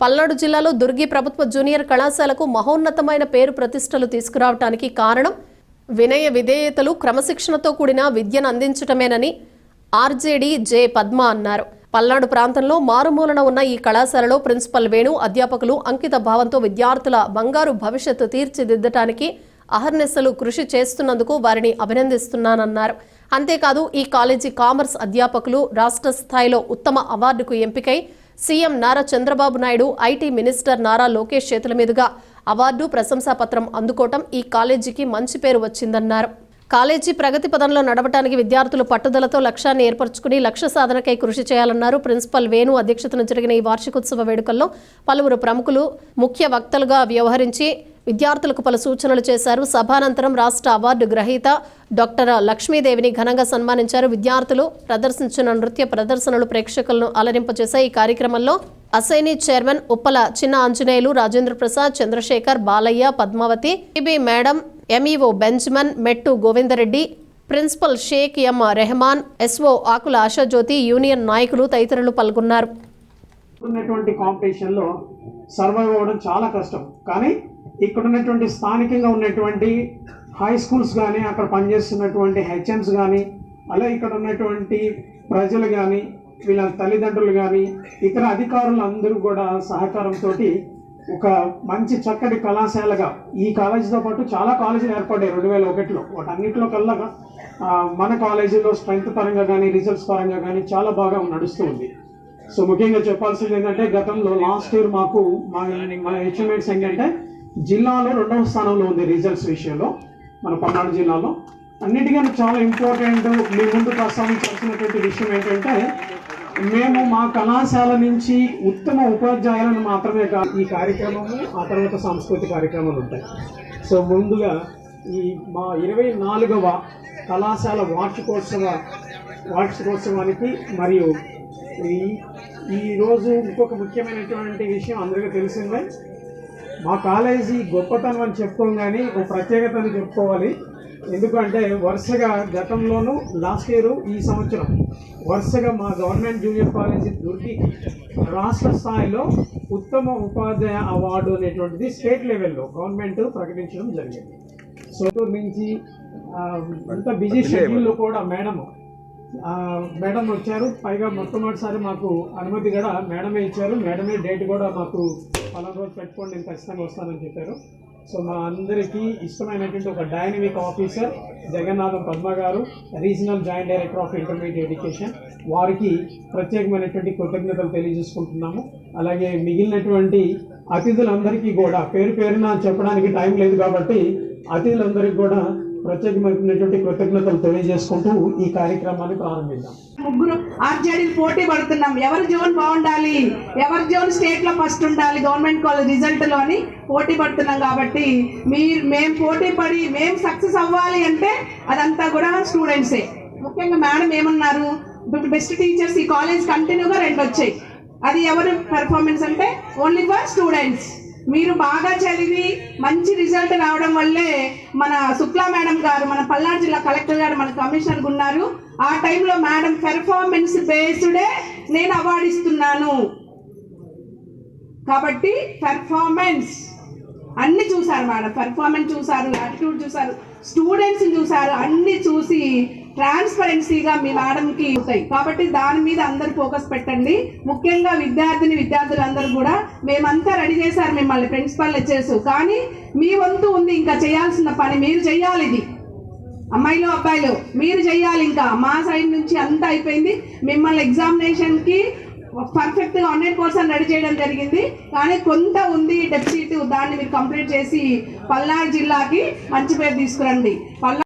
పల్నాడు జిల్లాలో దుర్గి ప్రభుత్వ జూనియర్ కళాశాలకు మహోన్నతమైన పేరు ప్రతిష్టలు తీసుకురావటానికి కారణం వినయ విధేయతలు క్రమశిక్షణతో కూడిన విద్యను అందించటమేనని ఆర్జేడీ జే పద్మ అన్నారు. పల్నాడు ప్రాంతంలో మారుమూలన ఉన్న ఈ కళాశాలలో ప్రిన్సిపల్ వేణు అధ్యాపకులు అంకిత భావంతో విద్యార్థుల బంగారు భవిష్యత్తు తీర్చిదిద్దటానికి అహర్నిశలు కృషి చేస్తున్నందుకు వారిని అభినందిస్తున్నానన్నారు. అంతేకాదు ఈ కాలేజీ కామర్స్ అధ్యాపకులు రాష్ట్ర స్థాయిలో ఉత్తమ అవార్డుకు ఎంపికై CM Nara Chandrababu Naidu IT minister Nara Lokesh చేతుల మీదుగా అవార్డు ప్రశంసాపత్రం అందుకోవటం ఈ కాలేజీకి మంచి పేరు వచ్చిందన్నారు. కాలేజీ ప్రగతి పదంలో నడవటానికి విద్యార్థులు పట్టుదలతో లక్ష్యాన్ని ఏర్పరచుకుని లక్ష్య సాధనకై కృషి చేయాలన్నారు. ప్రిన్సిపల్ వేణు అధ్యక్షతన జరిగిన ఈ వార్షికోత్సవ వేడుకల్లో పలువురు ప్రముఖులు ముఖ్య వక్తలుగా వ్యవహరించి విద్యార్థులకు పలు సూచనలు చేశారు. సభానంతరం రాష్ట్ర అవార్డు గ్రహీత డాక్టర్ లక్ష్మీదేవిని ఘనంగా సన్మానించారు. విద్యార్థులు ప్రదర్శించిన నృత్య ప్రదర్శనలు ప్రేక్షకులను అలరింపజేశాయి. ఈ కార్యక్రమంలో assignee chairman Uppala Chinna Anjaneyulu Rajendra Prasad Chandrasekhar Balayya Padmavathi TB madam MEO Benjamin Mettu Govindareddy principal Sheikh M Rehman SO Akula Ashajyothi union నాయకులు తదితరులు పాల్గొన్నారు. ఉన్నటువంటి కాంపిటీషన్లో సర్వైవ్ అవ్వడం చాలా కష్టం. కానీ ఇక్కడ ఉన్నటువంటి స్థానికంగా ఉన్నటువంటి హై స్కూల్స్ కానీ అక్కడ పనిచేస్తున్నటువంటి హెచ్ఎమ్స్ కానీ అలాగే ఇక్కడ ఉన్నటువంటి ప్రజలు కానీ వీళ్ళ తల్లిదండ్రులు కానీ ఇతర అధికారులు అందరూ కూడా సహకారంతో ఒక మంచి చక్కటి కళాశాలగా ఈ కాలేజీతో పాటు చాలా కాలేజీలు ఏర్పడ్డాయి రెండు వేల ఒకటిలో. వాటన్నిటిలో కల్లా మన కాలేజీలో స్ట్రెంగ్త్ పరంగా కానీ రిజల్ట్స్ పరంగా కానీ చాలా బాగా నడుస్తూ ఉంది. సో ముఖ్యంగా చెప్పాల్సింది ఏంటంటే గతంలో లాస్ట్ ఇయర్ మాకు మా మా అచీవ్మెంట్స్ ఏంటంటే జిల్లాలో రెండవ స్థానంలో ఉంది రిజల్ట్స్ విషయంలో. మన పల్నాడు జిల్లాలో. అన్నిటికన్నా చాలా ఇంపార్టెంట్ మీ ముందు ప్రస్తావించాల్సినటువంటి విషయం ఏంటంటే మేము మా కళాశాల నుంచి ఉత్తమ ఉపాధ్యాయులను మాత్రమే కాదు ఈ కార్యక్రమము ఆ తర్వాత సాంస్కృతిక కార్యక్రమాలు ఉంటాయి. సో ముందుగా ఈ మా ఇరవై నాలుగవ కళాశాల వార్షికోత్సవ వార్షికోత్సవానికి మరియు ఈ ఈరోజు ఇంకొక ముఖ్యమైనటువంటి విషయం అందరికీ తెలిసిందే. మా కాలేజీ గొప్పతనం అని చెప్పుకోం కానీ ఒక ప్రత్యేకతని చెప్పుకోవాలి. ఎందుకంటే వరుసగా గతంలోనూ లాస్ట్ ఇయర్ ఈ సంవత్సరం వరుసగా మా గవర్నమెంట్ జూనియర్ కాలేజీ దుర్గి రాష్ట్ర స్థాయిలో ఉత్తమ ఉపాధ్యాయ అవార్డు అనేటువంటిది స్టేట్ లెవెల్లో గవర్నమెంట్ ప్రకటించడం జరిగింది. సో నుంచి అంత బిజీ షెడ్యూల్లో కూడా మేడం మేడం వచ్చారు. పైగా మొట్టమొదటిసారి మాకు అనుమతి కూడా మేడమే ఇచ్చారు. మేడమే డేట్ కూడా మాకు పలానా రోజు పెట్టుకోండి నేను ఖచ్చితంగా వస్తానని చెప్పారు. సో మా అందరికీ ఇష్టమైనటువంటి ఒక dynamic officer Jagannatham Padma garu regional joint director of intermediate education వారికి ప్రత్యేకమైనటువంటి కృతజ్ఞతలు తెలియజేసుకుంటున్నాము. అలాగే మిగిలినటువంటి అతిథులందరికీ కూడా పేరు పేరున చెప్పడానికి టైం లేదు కాబట్టి అతిథులందరికీ కూడా ప్రత్యేకమైనటువంటి కృతజ్ఞతలు తెలియజేసుకుంటూ ఈ కార్యక్రమాన్ని ప్రారంభిద్దాం. ముగ్గురు ఆర్జేడీలు పోటీ పడుతున్నాం. ఎవరి జోన్ బాగుండాలి? ఎవరి జోన్ స్టేట్లో ఫస్ట్ ఉండాలి? గవర్నమెంట్ కాలేజ్ రిజల్ట్ అని పోటీ పడుతున్నాం కాబట్టి మీరు మేము పోటీ పడి మేము సక్సెస్ అవ్వాలి అంటే అదంతా కూడా స్టూడెంట్సే ముఖ్యంగా మేడం ఏమన్నారు? ఇప్పుడు బెస్ట్ టీచర్స్ ఈ కాలేజ్ కంటిన్యూగా రెండు వచ్చాయి. అది ఎవరు? పెర్ఫార్మెన్స్ అంటే ఓన్లీ ఫర్ స్టూడెంట్స్ మీరు బాగా చదివి మంచి రిజల్ట్ రావడం వల్లే మన శుక్లా మేడం గారు మన పల్నాడు జిల్లా కలెక్టర్ గారు మన కమిషనర్ ఉన్నారు. ఆ టైంలో మేడం పెర్ఫార్మెన్స్ బేస్డే నేను అవార్డు ఇస్తున్నాను. కాబట్టి పెర్ఫార్మెన్స్ అన్ని చూసారు మేడం. పర్ఫార్మెన్స్ చూసారు యాటిట్యూడ్ చూసారు స్టూడెంట్స్ చూసారు అన్ని చూసి ట్రాన్స్పరెన్సీగా మీ మేడంకి అవుతాయి కాబట్టి దాని మీద అందరు ఫోకస్ పెట్టండి. ముఖ్యంగా విద్యార్థిని విద్యార్థులందరూ కూడా మేమంతా రెడీ చేశారు మిమ్మల్ని ప్రిన్సిపల్ లెక్చర్స్ కానీ మీ వంతు ఉంది ఇంకా చేయాల్సిన పని మీరు చేయాలి ఇది. అమ్మాయిలు అబ్బాయిలు మీరు చేయాలి ఇంకా. మా సైడ్ నుంచి అంతా అయిపోయింది. మిమ్మల్ని ఎగ్జామినేషన్కి పర్ఫెక్ట్గా హండ్రెడ్ పర్సెంట్ రెడీ చేయడం జరిగింది. కానీ కొంత ఉంది డెఫిసిట్ దాన్ని మీరు కంప్లీట్ చేసి పల్నాడు జిల్లాకి మంచి పేరు తీసుకురండి. పల్నాడు